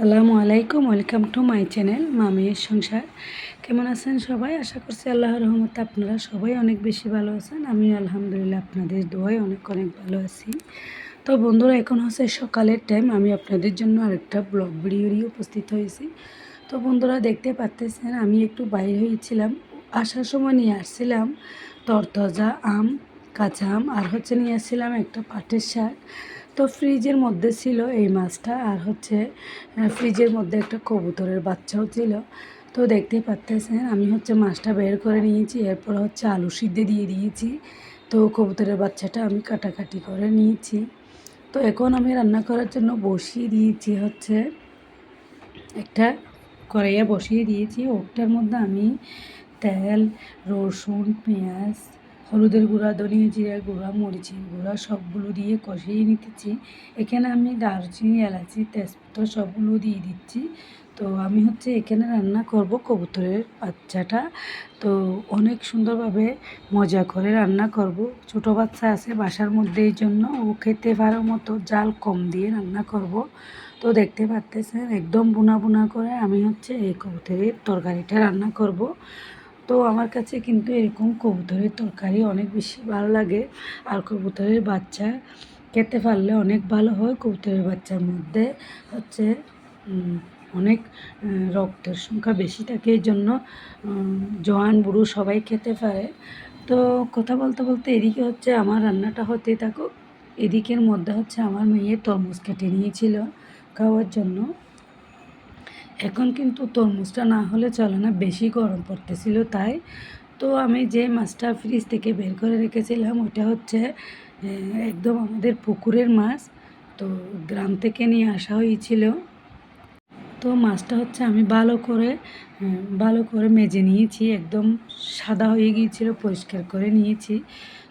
আসসালামু আলাইকুম, welcome to my channel মামির সংসার। কেমন আছেন সবাই? আশা করছি আল্লাহর রহমতে আপনারা সবাই অনেক বেশি ভালো আছেন। আমি আলহামদুলিল্লাহ আপনাদের দোয়ায় অনেক অনেক ভালো আছি। তো বন্ধুরা, এখন হচ্ছে সকালের টাইম আমি আপনাদের জন্য আরেকটা ব্লগ ভিডিও নিয়ে উপস্থিত হয়েছি। তো বন্ধুরা, দেখতে পাচ্তেছেন, আমি একটু বাইরে হয়েছিলাম। আসার সময় নিয়ে আসছিলাম তরতজা আম, কাঁচা আম, আর হচ্ছে নিয়ে আসছিলাম একটা পাটের শাক। তো ফ্রিজের মধ্যে ছিল এই মাছটা আর হচ্ছে ফ্রিজের মধ্যে একটা কবুতরের বাচ্চাও ছিল। তো দেখতে পাচ্তেছেন আমি হচ্ছে মাছটা বের করে নিয়েছি, এরপর হচ্ছে আলু সিদ্ধ দিয়ে দিয়েছি। তো কবুতরের বাচ্চাটা আমি কাটাকাটি করে নিয়েছি। তো এখন আমি রান্না করার জন্য বসিয়ে দিয়েছি হচ্ছে একটা কড়াইয়া বসিয়ে দিয়েছি। ওটার মধ্যে আমি তেল, রসুন, পেঁয়াজ হলুদের গুঁড়া, ধনিয়া জিরার গুঁড়া, মরিচের গুঁড়া সবগুলো দিয়ে কষিয়ে নিতেছি। এখানে আমি দারচিনি, এলাচি, তেজপাতা সবগুলো দিয়ে দিচ্ছি। তো আমি হচ্ছে এখানে রান্না করব কবুতরের বাচ্চাটা। তো অনেক সুন্দরভাবে মজা করে রান্না করব। ছোট বাচ্চা আছে বাসার মধ্যে, এই জন্য ও খেতে পারার মতো জাল কম দিয়ে রান্না করব। তো দেখতে পাচ্তেছেন একদম বুনা বুনা করে আমি হচ্ছে এই কবুতরের তরকারিটা রান্না করব। তো আমার কাছে কিন্তু এরকম কবুতরের তরকারি অনেক বেশি ভালো লাগে। আর কবুতরের বাচ্চা খেতে পারলে অনেক ভালো হয় কবুতরের বাচ্চার মধ্যে। হচ্ছে অনেক রক্তের সংখ্যা বেশি থাকে এই জন্য উম, জওয়ান বুড়ো সবাই খেতে পারে। তো কথা বলতে বলতে এদিকে হচ্ছে আমার রান্নাটা হতে থাকুক। এদিকের মধ্যে হচ্ছে আমার মেয়ে তরমুজ কেটে নিয়েছিল খাওয়ার জন্য। এখন কিন্তু তরমুজটা না হলে চলে না, বেশি গরম পড়তেছিল তাই। তো আমি যে মাছটা ফ্রিজ থেকে বের করে রেখেছিলাম ওটা হচ্ছে একদম আমাদের পুকুরের মাছ। তো গ্রাম থেকে নিয়ে আসা হয়েছিল। তো মাছটা হচ্ছে আমি ভালো করে ভালো করে মেজে নিয়েছি, একদম সাদা হয়ে গিয়েছিল, পরিষ্কার করে নিয়েছি।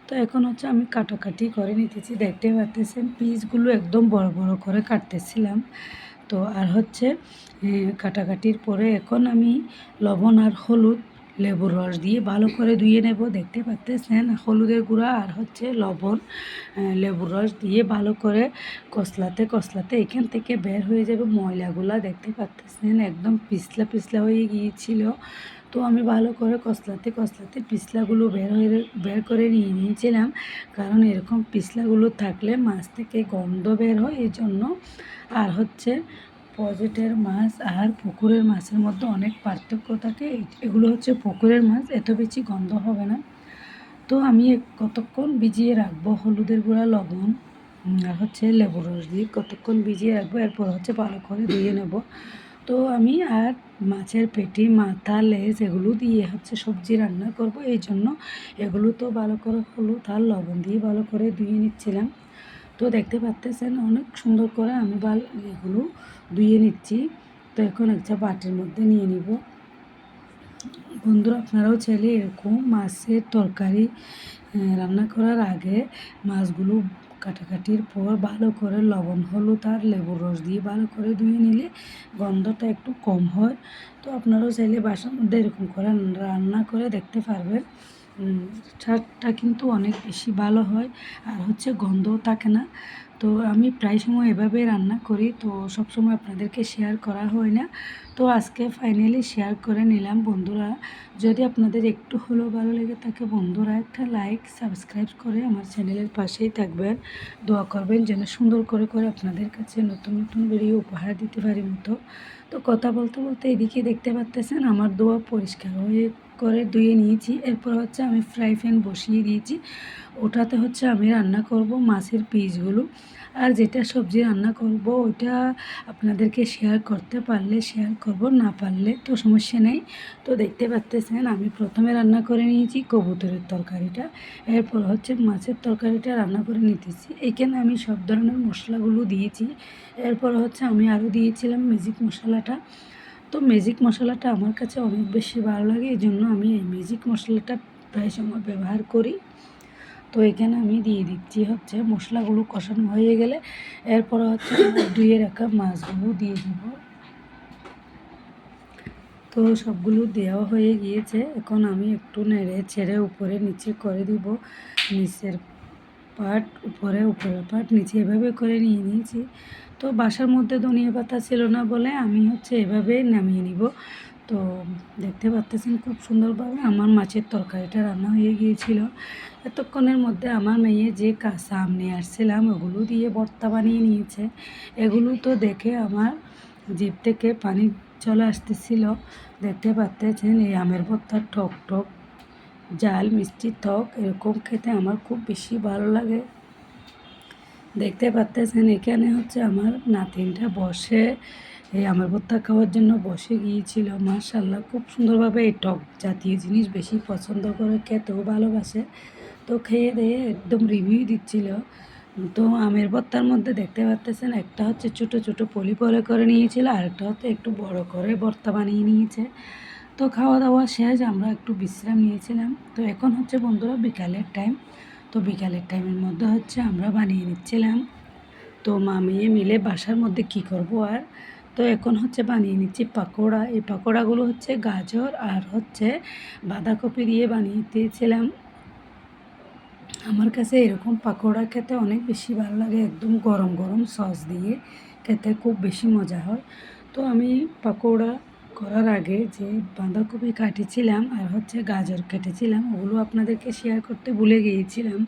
তো এখন হচ্ছে আমি কাটাকাটি করে নিতেছি, দেখতে পাচ্তেছেন পিসগুলো একদম বড় বড় করে কাটতেছিলাম। তো আর হচ্ছে কাটাকাটির পরে এখন আমি লবণ আর হলুদ, লেবুর রস দিয়ে ভালো করে ধুয়ে নেব। দেখতে পাচ্ছেন হলুদের গুঁড়া আর হচ্ছে লবণ লেবুর রস দিয়ে ভালো করে কসলাতে কসলাতে এখান থেকে বের হয়ে যাবে ময়লাগুলা। দেখতে পাচ্ছেন একদম পিছলা পিছলা হয়ে গিয়েছিল। তো আমি ভালো করে কসলাতে কসলাতে পিছলাগুলো বের হয়ে বের করে নিয়ে নিয়েছিলাম। কারণ এরকম পিছলাগুলো থাকলে মাছ থেকে গন্ধ বের হয় এই জন্য আর হচ্ছে পজেটের মাছ আর পুকুরের মাছের মধ্যে অনেক পার্থক্য থাকে। এগুলো হচ্ছে পুকুরের মাছ, এত বেশি গন্ধ হবে না। তো আমি কতক্ষণ ভিজিয়ে রাখব হলুদের গুঁড়া, লবণ আর হচ্ছে লেবুর রস দিয়ে কতক্ষণ ভিজিয়ে রাখব, এরপর হচ্ছে ভালো করে ধুয়ে নেব। তো আমি আর মাছের পেটি, মাথা, লেজ এগুলো দিয়ে হচ্ছে সবজি রান্না করব। এই জন্য এগুলো তো ভালো করে হলুদ আর লবণ দিয়ে ভালো করে ধুয়ে নিচ্ছিলাম। তো দেখতে পাচ্তেছেন অনেক সুন্দর করে আমি ভালো এগুলো ধুয়ে নিচ্ছি। তো এখন একটা বাটির মধ্যে নিয়ে নিব। বন্ধুরা, আপনারাও চাইলে এরকম মাছের তরকারি রান্না করার আগে মাছগুলো কাটাকাটির পর ভালো করে লবণ, হলুদ আর লেবুর রস দিয়ে ভালো করে ধুয়ে নিলে গন্ধটা একটু কম হয়। তো আপনারাও চাইলে বাসার মধ্যে এরকম করে রান্না করে দেখতে পারবেন। স্বাদটা কিন্তু অনেক বেশি ভালো হয় আর হচ্ছে গন্ধও থাকে না। তো আমি প্রায় সময় এভাবে রান্না করি, তো সব সময় আপনাদেরকে শেয়ার করা হয় না। তো আজকে ফাইনালি শেয়ার করে নিলাম বন্ধুরা। যদি আপনাদের একটু হলেও ভালো লেগে থাকে বন্ধুরা, একটা লাইক সাবস্ক্রাইব করে আমার চ্যানেলের পাশেই থাকবেন। দোয়া করবেন যেন সুন্দর করে করে আপনাদের কাছে নতুন নতুন ভিডিও উপহার দিতে পারি মতো। তো কথা বলতে বলতে এদিকে দেখতে পাচ্তেছেন, আমার দোয়া পরিষ্কার হয়ে করে ধুয়ে নিয়েছি। এরপর হচ্ছে আমি ফ্রাই প্যান বসিয়ে দিয়েছি। ওটাতে হচ্ছে আমি রান্না করব মাছের পিসগুলো। আর যেটা সবজি রান্না করব, ওইটা আপনাদেরকে শেয়ার করতে পারলে শেয়ার করব, না পারলে তো সমস্যা নেই। তো দেখতে পাচ্তেছেন, আমি প্রথমে রান্না করে নিয়েছি কবুতরের তরকারিটা, এরপর হচ্ছে মাছের তরকারিটা রান্না করে নিতেছি। এখানে আমি সব ধরনের মশলাগুলো দিয়েছি, এরপর হচ্ছে আমি আরও দিয়েছিলাম ম্যাজিক মশলাটা। তো ম্যাজিক মশলাটা আমার কাছে অনেক বেশি ভালো লাগে এই জন্য আমি এই ম্যাজিক মশলাটা প্রায় সময় ব্যবহার করি। তো এখানে আমি দিয়ে দিচ্ছি হচ্ছে মশলাগুলো কষানো হয়ে গেলে এরপর হচ্ছে ধুয়ে রাখা মাছগুলো দিয়ে দিব। তো সবগুলো দেওয়া হয়ে গিয়েছে। এখন আমি একটু নেড়ে ছেড়ে উপরে নিচে করে দিব। নিচের পাট, উপরে, উপরের পাট নিচে এভাবে করে নিয়ে নিয়েছি। তো বাসার মধ্যে ধনিয়া পাতা ছিল না বলে আমি হচ্ছে এভাবে নামিয়ে নিব। তো দেখতে পাচ্তেছেন খুব সুন্দরভাবে আমার মাছের তরকারিটা রান্না হয়ে গিয়েছিল। এতক্ষণের মধ্যে আমার মেয়ে যে কাঁচা আম আসছিলাম, ওগুলো দিয়ে ভর্তা বানিয়ে নিয়েছে। এগুলো তো দেখে আমার জিভ থেকে পানি চলে আসতেছিল। দেখতে পাচ্তেছেন এই আমের ভর্তার টক টক, জাল, মিষ্টি টক, এরকম খেতে আমার খুব বেশি ভালো লাগে। দেখতে পাচ্তেছেন এখানে হচ্ছে আমার নাতিনটা বসে এই আমার ভর্তা খাওয়ার জন্য বসে গিয়েছিল মার্শাল্লাহ খুব সুন্দরভাবে। এই টক জাতীয় জিনিস বেশি পছন্দ করে, খেতেও ভালোবাসে। তো খেয়ে দিয়ে একদম রিভিউ দিচ্ছিল। তো আমের ভর্তার মধ্যে দেখতে পাচ্তেছেন, একটা হচ্ছে ছোটো ছোটো পলি পলে করে নিয়েছিল আরেকটা হচ্ছে একটু বড় করে ভর্তা বানিয়ে নিয়েছে। তো খাওয়া দাওয়া শেষ, আমরা একটু বিশ্রাম নিয়েছিলাম। তো এখন হচ্ছে বন্ধুরা বিকালের টাইম তো বিকালের টাইমের মধ্যে হচ্ছে আমরা বানিয়ে নিচ্ছিলাম। তো মা মেয়ে মিলে বাসার মধ্যে কি করব আর তো এখন হচ্ছে বানিয়ে নিচ্ছি পাকোড়া। এই পাকোড়াগুলো হচ্ছে গাজর আর হচ্ছে বাঁধাকপি দিয়ে বানিয়ে দিয়েছিলাম। আমার কাছে এরকম পাকোড়া খেতে অনেক বেশি ভালো লাগে, একদম গরম গরম সস দিয়ে খেতে খুব বেশি মজা হয়। তো আমি পাকোড়া করার আগে যে বাঁধাকপি কাটেছিলাম আর হচ্ছে গাজর কেটেছিলাম, ওগুলো আপনাদেরকে শেয়ার করতে ভুলে গিয়েছিলাম।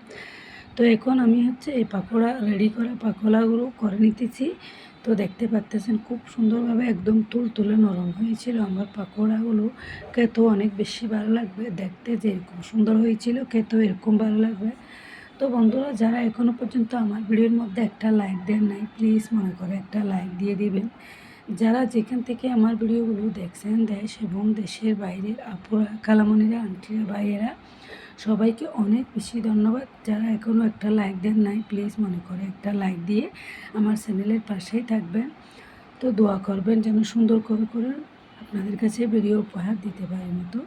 তো এখন আমি হচ্ছে এই পাকোড়া রেডি করা পাকোড়াগুলো করে নিতেছি। তো দেখতে পাচ্তেছেন খুব সুন্দরভাবে একদম তুল তুলে নরম হয়েছিল। আমার পাকোড়াগুলো খেতেও অনেক বেশি ভালো লাগবে, দেখতে যে এরকম সুন্দর হয়েছিল, খেতেও এরকম ভালো লাগবে। তো বন্ধুরা, যারা এখনও পর্যন্ত আমার ভিডিওর মধ্যে একটা লাইক দেন নাই, প্লিজ মনে করে একটা লাইক দিয়ে দিবেন। যারা যেখান থেকে আমার ভিডিওগুলো দেখছেন, দেশ এবং দেশের বাইরের আপুরা, কালামনিরা, আন্টিরা, ভাইয়েরা সবাইকে অনেক বেশি ধন্যবাদ। যারা এখনও একটা লাইক দেন নাই প্লিজ মনে করে একটা লাইক দিয়ে আমার চ্যানেলের পাশেই থাকবেন। তো দোয়া করবেন যেন সুন্দর করে করে আপনাদের কাছে ভিডিও উপহার দিতে পারি মতো।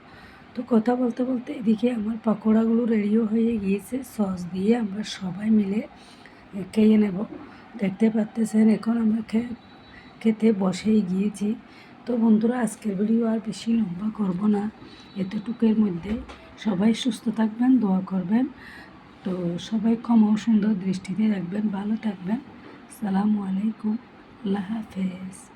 তো কথা বলতে বলতে এদিকে আমার পকোড়াগুলো রেডিও হয়ে গিয়েছে। সস দিয়ে আমরা সবাই মিলে খেয়ে নেব। দেখতে পাচ্তেছেন, এখন আমরা খেতে বসেই গিয়েছি। তো বন্ধুরা, আজকের ভিডিও আর বেশি লম্বা করব না। এতটুকের মধ্যে সবাই সুস্থ থাকবেন, দোয়া করবেন। তো সবাই ক্ষমা সুন্দর দৃষ্টিতে রাখবেন ভালো থাকবেন। সালামু আলাইকুম, আল্লাহ হাফেজ।